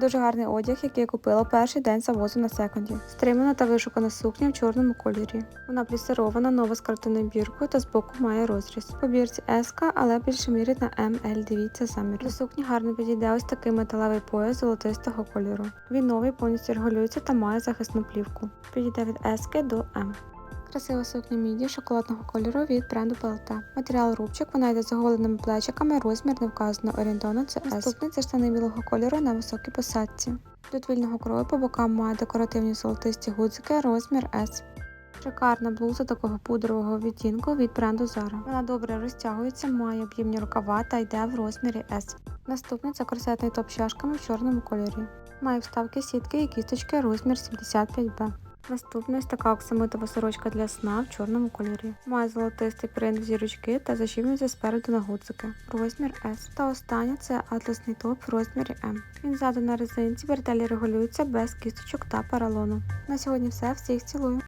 Дуже гарний одяг, який я купила перший день завозу на секонді. Стримана та вишукана сукня в чорному кольорі. Вона плісирована, нова з картонною біркою та збоку має розріз. По бірці S, але більше мірить на ML, дивіться замір. До сукні гарно підійде ось такий металевий пояс золотистого кольору. Він новий, повністю регулюється та має захисну плівку. Підійде від S до M. Красива сукня міді шоколадного кольору від бренду PLT. Матеріал рубчик, вона йде з оголеними плечиками, розмір не вказано орієнтовно це S. Наступний це штани білого кольору на високій посадці. До твільного крою по бокам має декоративні золотисті гудзики, розмір S. Шикарна блуза такого пудрового відтінку від бренду Zara. Вона добре розтягується, має об'ємні рукава та йде в розмірі S. Наступний це корсетний топ з чашками в чорному кольорі. Має вставки сітки і кісточки розмір 75B. Наступна ось така оксамитова сорочка для сна в чорному кольорі. Має золотистий принт в зірочки та зашивниця спереду на гудзики. Розмір S. Та остання це атласний топ в розмірі M. Він ззаду на резинці, бретелі регулюються без кісточок та паралону. На сьогодні все. Всіх цілую.